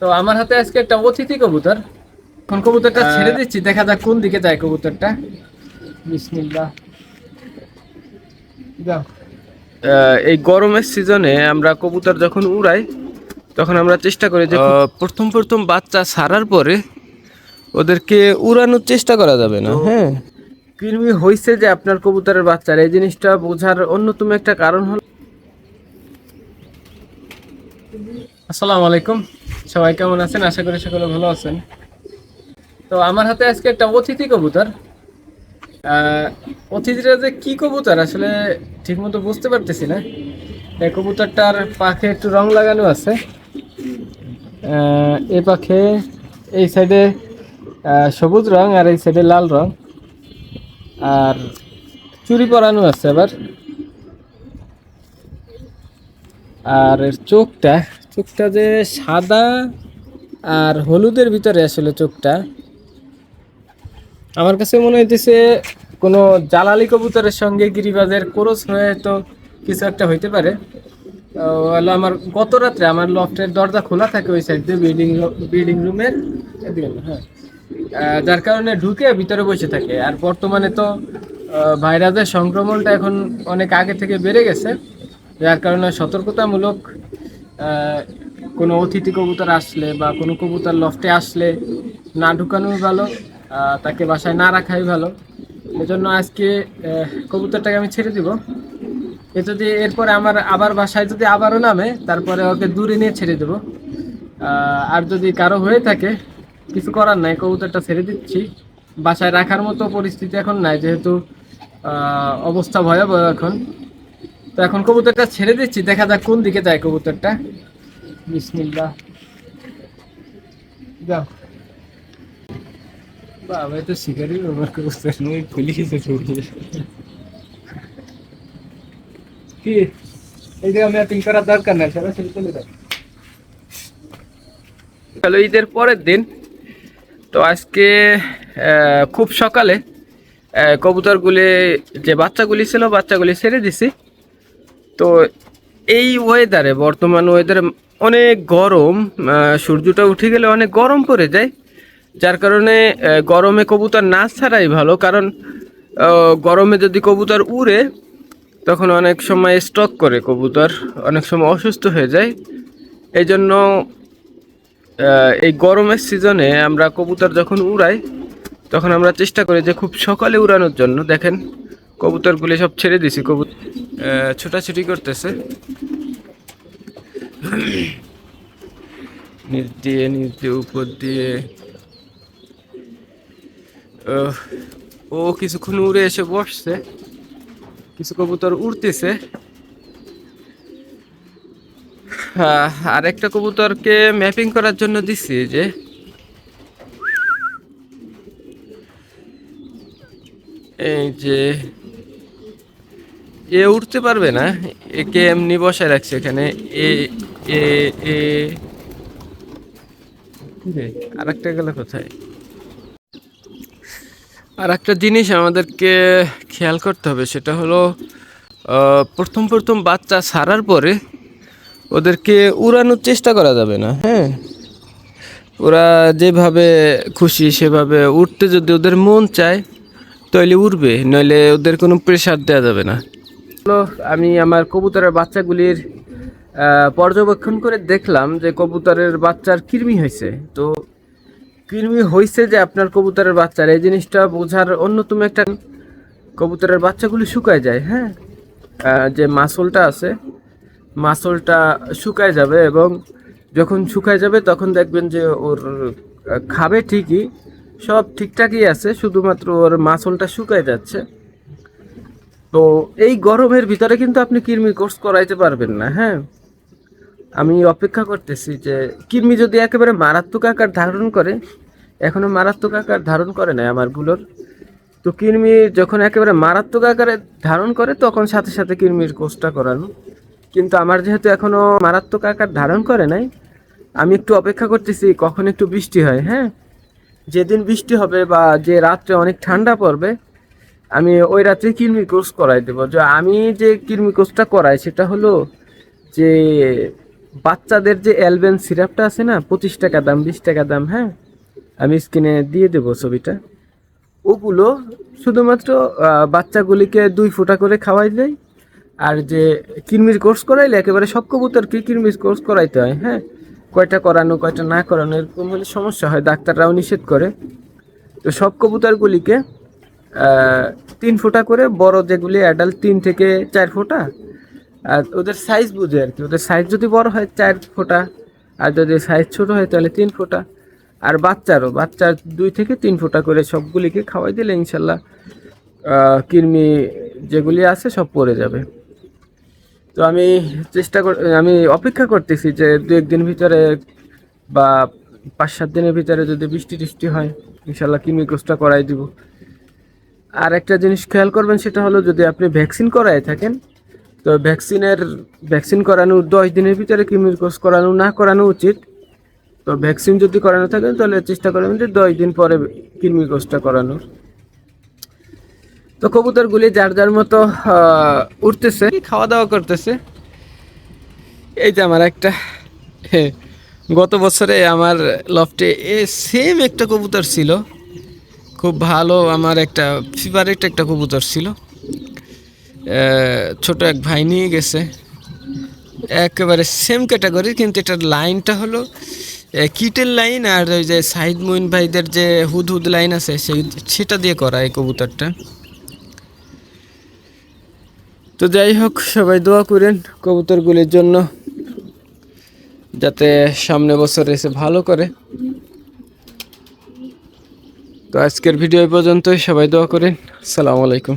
তো আমার হাতে আজকে একটা অতিথি কবুতর। এখন কবুতরটা ছেড়ে দিচ্ছি দেখা যাক কোন দিকে যায় কবুতরটা। বিসমিল্লাহ। এই গরমের সিজনে আমরা কবুতর যখন উড়াই তখন আমরা চেষ্টা করি যে প্রথম প্রথম বাচ্চা ছাড়ার পরে ওদেরকে উড়ানোর চেষ্টা করা যাবে না। হ্যাঁ। কৃমি হয়েছে যে আপনার কবুতরের বাচ্চার। এই জিনিসটা বোঝার অন্যতম একটা কারণ হলো আসসালামু আলাইকুম। সবাই কেমন আছেন? আশা করি সকলে ভালো আছেন। তো আমার হাতে আজকে একটা অতিথি কবুতর। আহ, অতিথিটা যে কি কবুতর আসলে ঠিকমতো বুঝতে পারতেছি না। এই কবুতরটার পাখে একটু রং লাগানো আছে। এই পাখে এই সাইডে সবুজ রং আর এই সাইডে লাল রং। আর চুরি পরানো আছে আবার। আর চোখটা চোখটা যে সাদা আর হলুদের ভিতরে আসলে চোখটা, আমার কাছে মনে হইতেছে কোনো জালালি কবুতরের সঙ্গে গিরিবাজের কোরস হয়ে তো কিছু একটা হইতে পারে। আমার গত রাত্রে আমার লফটের দরজা খোলা থাকে ওই সাইড দিয়ে বিল্ডিং বিল্ডিং রুমের হ্যাঁ। যার কারণে ঢুকে ভিতরে বসে থাকে। আর বর্তমানে তো ভাইরাসের সংক্রমণটা এখন অনেক আগে থেকে বেড়ে গেছে। যার কারণে সতর্কতামূলক কোনো অতিথি কবুতর আসলে বা কোনো কবুতর লফটে আসলে না ঢুকানোই ভালো তাকে বাসায় না রাখাই ভালো। এজন্য আজকে কবুতরটাকে আমি ছেড়ে দিব। এ যদি এরপরে আমার আবার বাসায় যদি আবারও নামে, তারপরে ওকে দূরে নিয়ে ছেড়ে দেবো। আর যদি কারও হয়ে থাকে, কিছু করার নাই, কবুতরটা ছেড়ে দিচ্ছি। বাসায় রাখার মতো পরিস্থিতি এখন নাই, যেহেতু অবস্থা ভয়াবহ এখন। তো এখন কবুতরটা ছেড়ে দিচ্ছি, দেখা যাক কোন দিকে যায় কবুতরটা। বিসমিল্লাহ। যাও। বাবা তো শিকারই ব্যবহার কবুতর নয় পুলিশে ছড়িয়ে কি? এই যে আমি ম্যাপিং করার দরকার নাই, সরাসরি চলে যাও। হলো ঈদের পরের দিন। তো আজকে খুব সকালে কবুতরগুলি, যে বাচ্চাগুলি ছিল, বাচ্চাগুলি ছেড়ে দিছি। তো এই ওয়েদারে বর্তমান ওয়েদারে অনেক গরম সূর্যটা উঠে গেলে অনেক গরম পড়ে যায়। যার কারণে গরমে কবুতর না ছাড়াই ভালো, কারণ গরমে যদি কবুতর উড়ে, তখন অনেক সময় স্টক করে কবুতর, অনেক সময় অসুস্থ হয়ে যায়। এই জন্য এই গরমের সিজনে আমরা কবুতর যখন উড়াই, তখন আমরা চেষ্টা করি যে খুব সকালে উড়ানোর জন্য। দেখেন, কবুতরগুলি সব ছেড়ে দিছি কবুতর ছোটাছুটি করতেছে। নিচ দিয়ে নিচ দিয়ে, উপর দিয়ে। ও কিছুক্ষণ উড়ে এসে বসছে। কিছু কবুতর উড়তেছে। আর একটা কবুতরকে ম্যাপিং করার জন্য দিচ্ছি যে। এই যে এ উঠতে পারবে না। একে এমনি বসায় রাখছে এখানে। এ এ এ। আর একটা গেল কোথায়? আর একটা জিনিস আমাদেরকে খেয়াল করতে হবে, সেটা হলো প্রথম প্রথম বাচ্চা সারার পরে ওদেরকে উড়ানোর চেষ্টা করা যাবে না হ্যাঁ? ওরা যেভাবে খুশি সেভাবে উঠতে যদি ওদের মন চায় তাহলে উঠবে নইলে ওদের কোনো প্রেশার দেওয়া যাবে না। আমি আমার কবুতরের বাচ্চাগুলির পর্যবেক্ষণ করে দেখলাম যে কবুতরের বাচ্চার কৃমি হয়েছে। তো কৃমি হয়েছে যে আপনার কবুতরের বাচ্চার। এই জিনিসটা বোঝার অন্যতম একটা কবুতরের বাচ্চাগুলি শুকায় যায় হ্যাঁ? যে মাসলটা আছে, মাসলটা শুকায় যাবে এবং যখন শুকায় যাবে তখন দেখবেন যে ওর খাবে ঠিকই, সব ঠিকঠাকই আছে, শুধুমাত্র ওর মাসলটা শুকায় যাচ্ছে। তো এই গরমের ভিতরে কিন্তু আপনি কৃমি কোর্স করাইতে পারবেন না হ্যাঁ? আমি অপেক্ষা করতেছি যে কৃমি যদি একেবারে মারাত্মক আকার ধারণ করে, এখনও মারাত্মক আকার ধারণ করে না আমারগুলোর, তো কৃমি যখন একেবারে মারাত্মক আকারে ধারণ করে, তখন সাথে সাথে কৃমির কোর্সটা করানো। কিন্তু আমার যেহেতু এখনও মারাত্মক আকার ধারণ করে নাই, আমি একটু অপেক্ষা করতেছি কখন একটু বৃষ্টি হয় হ্যাঁ? যেদিন বৃষ্টি হবে বা যে রাত্রে অনেক ঠান্ডা পড়বে আমি ওই রাত্রে কৃমি কোর্স করাই দেবো। যে আমি যে কৃমি কোর্সটা করাই, সেটা হলো যে বাচ্চাদের যে অ্যালবেন সিরাপটা আছে না, পঁচিশ টাকা দাম, বিশ টাকা দাম হ্যাঁ? আমি স্ক্রিনে দিয়ে দেবো ছবিটা। ওগুলো শুধুমাত্র বাচ্চাগুলিকে দুই ফোঁটা করে খাওয়াই দেয়। আর যে কিরমির কোর্স করাইলে একেবারে সব কবুতরকে কিরমির কোর্স করাইতে হয় হ্যাঁ? কয়টা করানো, কয়টা না করানো, এরকম হলে সমস্যা হয়, ডাক্তাররাও নিষেধ করে। তো সব কবুতরগুলিকে তিন ফোঁটা করে, বড় যেগুলি অ্যাডাল্ট তিন থেকে চার ফোঁটা। আর ওদের সাইজ বুঝে আর কি। ওদের সাইজ যদি বড় হয়, চার ফোঁটা। আর যদি সাইজ ছোট হয়, তাহলে তিন ফোঁটা। আর বাচ্চারও, বাচ্চার দুই থেকে তিন ফোঁটা করে সবগুলিকে খাওয়াই দিলে ইনশাল্লাহ কৃমি যেগুলি আছে সব পড়ে যাবে। তো আমি চেষ্টা কর, আমি অপেক্ষা করতেছি যে দু একদিন ভিতরে বা পাঁচ সাত দিনের ভিতরে যদি বৃষ্টি টিষ্টি হয়, ইনশাল্লাহ কৃমি কোর্সটা করাই দিব। আর একটা জিনিস খেয়াল করবেন, সেটা হলো যদি আপনি ভ্যাকসিন করায় থাকেন, তো ভ্যাকসিনের, ভ্যাকসিন করানোর দশ দিনের ভিতরে কৃমির কোর্স করানো না করানো উচিত? তো ভ্যাকসিন যদি করানো থাকে তাহলে চেষ্টা করবেন যে দশ দিন পরে কৃমি করানোর। তো কবুতরগুলি যার যার মতো উঠতেছে। খাওয়া দাওয়া করতেছে। এই যে আমার একটা গত বছরে আমার লফটে এ সেম একটা কবুতর ছিল। খুব ভালো আমার একটা ফেভারিট একটা কবুতর ছিল। ছোট এক ভাই নিয়ে গেছে। একেবারে সেম ক্যাটাগরি কিন্তু এটার লাইনটা হলো কিটের লাইন আর ওই যে সাইদ মুইন ভাইদের যে হুদ হুদ লাইন আছে, সেই সেটা দিয়ে করা এই কবুতরটা। তো যাই হোক, সবাই দোয়া করেন কবুতরগুলির জন্য, যাতে সামনে বছর এসে ভালো করে। তো আজকের ভিডিও পর্যন্তই। সবাই দোয়া করেন। আসসালামু আলাইকুম।